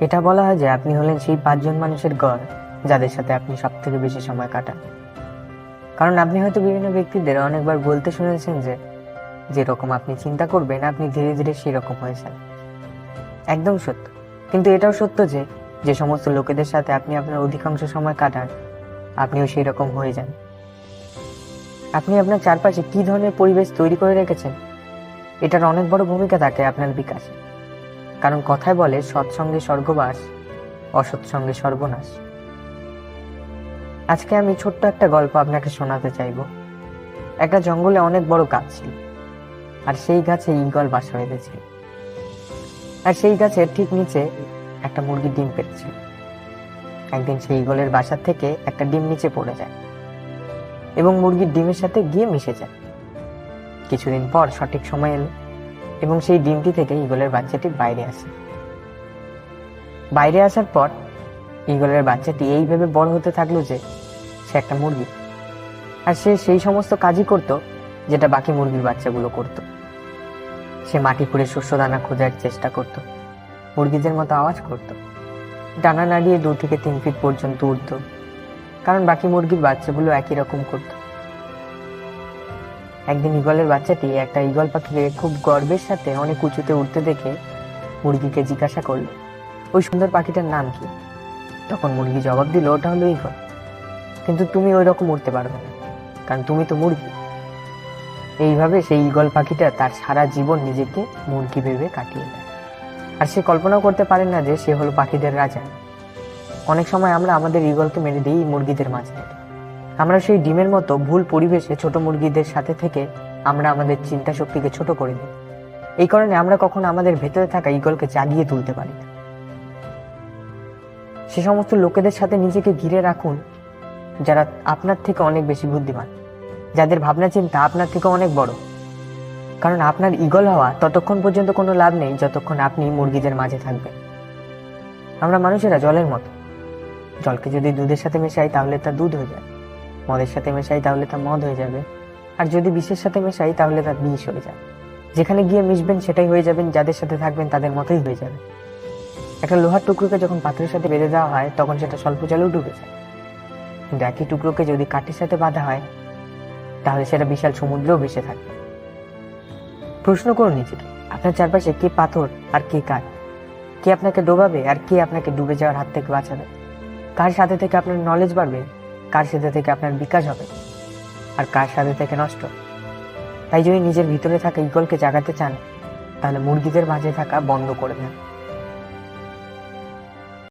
এটা বলা হয় যে আপনি হলেন সেই পাঁচজন মানুষের গড় যাদের সাথে আপনি সব থেকে বেশি সময় কাটান। কারণ আপনি হয়তো বিভিন্ন ব্যক্তিদের অনেকবার বলতে শুনেছেন যে, যেরকম আপনি চিন্তা করবেন, আপনি ধীরে ধীরে সেরকম হয়েছেন। একদম সত্য। কিন্তু এটাও সত্য যে যে সমস্ত লোকেদের সাথে আপনি আপনার অধিকাংশ সময় কাটান, আপনিও সেই রকম হয়ে যান। আপনি আপনার চারপাশে কি ধরনের পরিবেশ তৈরি করে রেখেছেন? এটার অনেক বড় ভূমিকা থাকে আপনার বিকাশে। কারণ কথায় বলে সৎসঙ্গে স্বর্গবাস অসৎসঙ্গে সর্বনাশ। আজকে আমি ছোট্ট একটা গল্প আপনাকে শোনাতে চাইব। একটা জঙ্গলে অনেক বড় গাছ ছিল, আর সেই গাছে ঈগল বাসা বেঁধেছিল আর সেই গাছের ঠিক নিচে একটা মুরগির ডিম পেরেছিল একদিন সেই ঈগলের বাসার থেকে একটা ডিম নিচে পড়ে যায় এবং মুরগির ডিমের সাথে গিয়ে মিশে যায়। কিছুদিন পর সঠিক সময় এলো। এবং সেই ডিমটি থেকে ঈগলের বাচ্চাটি বাইরে আসে। বাইরে আসার পর ঈগলের বাচ্চাটি এইভাবে বড় হতে থাকল যে সে একটা মুরগি। আর সে সেই সমস্ত কাজই করত যেটা বাকি মুরগির বাচ্চাগুলো করত। সে মাটি খুঁড়ে শস্য দানা খোঁজার চেষ্টা করত। মুরগিদের মতো আওয়াজ করত। ডানা নাড়িয়ে দু থেকে তিন ফিট পর্যন্ত উঠত। কারণ বাকি মুরগির বাচ্চাগুলো একই রকম করত। একদিন ঈগলের বাচ্চাটি একটা ঈগল পাখিকে খুব গর্বের সাথে অনেক উঁচুতে উঠতে দেখে মুরগিকে জিজ্ঞাসা করল, ওই সুন্দর পাখিটার নাম কি? তখন মুরগি জবাব দিল, ওটা হলো ঈগল। কিন্তু তুমি ওই রকম উঠতে পারবে না, কারণ তুমি তো মুরগি। এইভাবে সেই ঈগল পাখিটা তার সারা জীবন নিজেকে মুরগি ভেবে কাটিয়ে দেয় আর সে কল্পনাও করতে পারে না যে সে হলো পাখিদের রাজা। অনেক সময় আমরা আমাদের ঈগলকে মেরে দিই মুরগিদের মাঝে আমরা সেই ডিমের মতো ভুল পরিবেশে ছোট মুরগিদের সাথে থেকে আমরা আমাদের চিন্তা শক্তিকে ছোট করে দিই। এই কারণে আমরা কখনো আমাদের ভেতরে থাকা ঈগলকে জাগিয়ে তুলতে পারি না। সে সমস্ত লোকেদের সাথে নিজেকে ঘিরে রাখুন যারা আপনার থেকে অনেক বেশি বুদ্ধিমান। যাদের ভাবনা চিন্তা আপনার থেকে অনেক বড়। কারণ আপনার ঈগল হওয়া ততক্ষণ পর্যন্ত কোনো লাভ নেই যতক্ষণ আপনি মুরগিদের মাঝে থাকবেন। আমরা মানুষেরা জলের মতো। জলকে যদি দুধের সাথে মেশাই তাহলে তা দুধ হয়ে যাবে মদের সাথে মেশাই, তাহলে তা মদ হয়ে যাবে। আর যদি বিষের সাথে মেশাই, তাহলে তা বিষ হয়ে যাবে। যেখানে গিয়ে মিশবেন, সেটাই হয়ে যাবেন, যাদের সাথে থাকবেন, তাদের মতোই হয়ে যাবে। একটা লোহার টুকরোকে যখন পাথরের সাথে বেঁধে দেওয়া হয়, তখন সেটা স্বল্প জলেও ডুবে যায়। কিন্তু একই টুকরোকে যদি কাঠের সাথে বাঁধা হয়, তাহলে সেটা বিশাল সমুদ্রেও ভেসে থাকবে। প্রশ্ন করুন নিজেকে, আপনার চারপাশে কে পাথর আর কে কাঠ? কে আপনাকে ডোবাবে আর কে আপনাকে ডুবে যাওয়ার হাত থেকে বাঁচাবে? কার সাথে থেকে আপনার নলেজ বাড়বে? কার সাথে থেকে আপনার বিকাশ হবে আর কার সাথে থেকে নষ্ট? তাই যদি নিজের ভিতরে থাকা ইগলকে জাগাতে চান, তাহলে মুরগিদের মাঝে থাকা বন্ধ করে দেন।